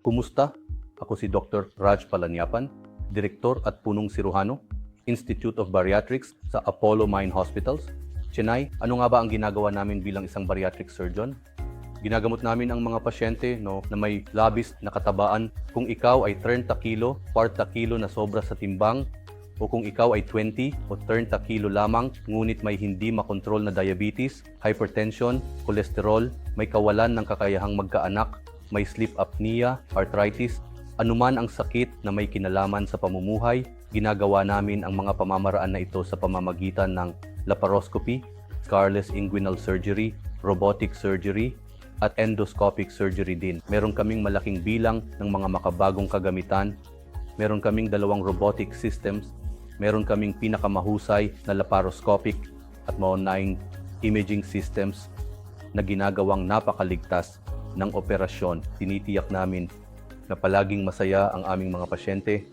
Kumusta? Ako si Dr. Raj Palanyapan, Direktor at Punong Siruhano, Institute of Bariatrics sa Apollo Mine Hospitals. Chennai, ano nga ba ang ginagawa namin bilang isang bariatric surgeon? Ginagamot namin ang mga pasyente no, na may labis na katabaan. Kung ikaw ay 30 kilo, 40 kilo na sobra sa timbang, o kung ikaw ay 20 o 30 kilo lamang ngunit may hindi makontrol na diabetes, hypertension, kolesterol, may kawalan ng kakayahang magkaanak, may sleep apnea, arthritis, anuman ang sakit na may kinalaman sa pamumuhay, ginagawa namin ang mga pamamaraan na ito sa pamamagitan ng laparoscopy, scarless inguinal surgery, robotic surgery, at endoscopic surgery din. Meron kaming malaking bilang ng mga makabagong kagamitan. Meron kaming dalawang robotic systems. Meron kaming pinakamahusay na laparoscopic at maunahing imaging systems na ginagawang napakaligtas ng operasyon. Tinitiyak namin na palaging masaya ang aming mga pasyente